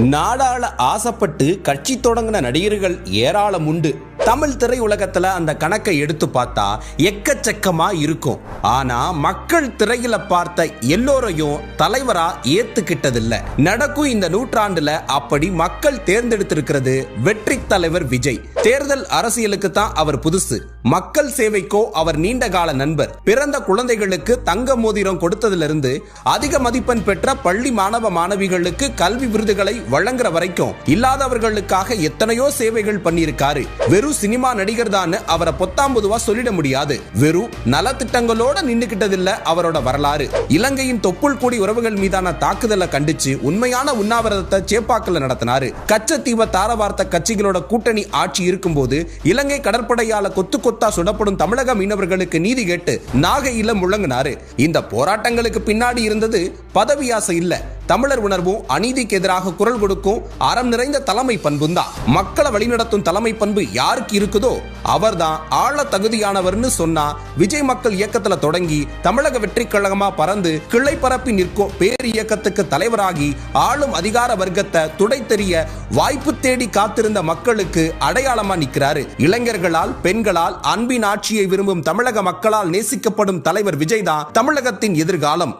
நாடாள ஆசைப்பட்டு கட்சி தொடங்கின நடிகர்கள் ஏராளம் உண்டு. தமிழ் திரையுலகத்துல அந்த கணக்கை எடுத்து பார்த்தா எக்கச்சக்கமா இருக்கும். ஆனா மக்கள் திரையில பார்த்த எல்லோரையும் தலைவரா ஏத்துக்கிட்டதில்ல. நடக்கும் இந்த நூற்றாண்டுல அப்படி மக்கள் தேர்ந்தெடுத்திருக்கிறது வெற்றி தலைவர் விஜய். தேர்தல் அரசியலுக்கு தான் அவர் புதுசு. மக்கள் சேவைக்கோ அவர் நீண்ட கால நண்பர். பிறந்த குழந்தைகளுக்கு தங்க மோதிரம் கொடுத்ததிலிருந்து அதிக மதிப்பெண் பெற்ற பள்ளி மாணவ மாணவிகளுக்கு கல்வி விருதுகளை வழங்குற வரைக்கும் இல்லாதவர்களுக்காக எத்தனையோ சேவைகள் பண்ணியிருக்காரு. வெறும் சினிமா நடிகர் தான் அவரை பொத்தாம்பதுவா சொல்லிட முடியாது. வெறும் நலத்திட்டங்களோட நின்னுக்கிட்டதில்ல அவரோட வரலாறு. இலங்கையின் தொப்புள் கூடி உறவுகள் மீதான தாக்குதலை கண்டிச்சு உண்மையான உண்ணாவிரதத்தை சேப்பாக்கல நடத்தினாரு. கச்சத்தீவ தாரவார்த்த கட்சிகளோட கூட்டணி ஆட்சி இருக்கும்போது இலங்கை கடற்படையால கொத்து கொத்தா சுடப்படும் தமிழக மீனவர்களுக்கு நீதி கேட்டு நாகையில முழங்கினாரு. இந்த போராட்டங்களுக்கு பின்னாடி இருந்தது பதவியாசை இல்ல. தமிழர் உணர்வும் அநீதிக்கு எதிராக குரல் கொடுக்கும் அறம் நிறைந்த தலைமை பண்பும் தான் மக்களை வழிநடத்தும் தலைமை பண்பு யாருக்கு இருக்குதோ அவர்தான் ஆழ தகுதியானவர்னு சொன்னா விஜய் மக்கள் இயக்கத்துல தொடங்கி தமிழக வெற்றி கழகமா பறந்து கிளை பரப்பி நிற்கும் பேர் இயக்கத்துக்கு தலைவராகி ஆளும் அதிகார வர்க்கத்தை துடை தெரிய வாய்ப்பு தேடி காத்திருந்த மக்களுக்கு அடையாளமா நிற்கிறாரு இளைஞர்களால் பெண்களால் அன்பின் ஆட்சியை விரும்பும் தமிழக மக்களால் நேசிக்கப்படும் தலைவர் விஜய் தான் தமிழகத்தின் எதிர்காலம்.